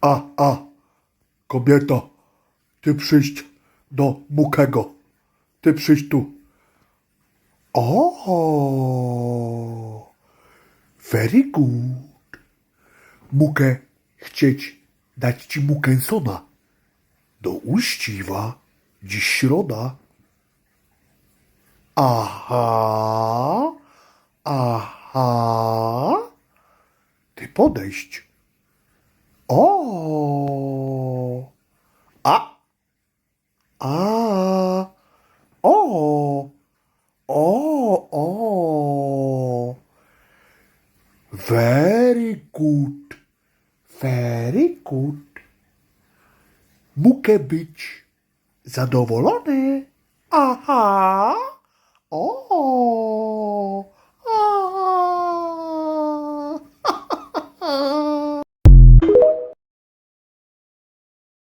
A, a, kobieto, ty przyjść do Mukego. Ty przyjść tu. O, very good. Mukę chcieć dać ci Mukensona. Do uściwa, dziś środa. Aha, aha. Ty podejść. O! A! A! O! O! O! Very good. Very good. Mukę być zadowolony. Aha! O!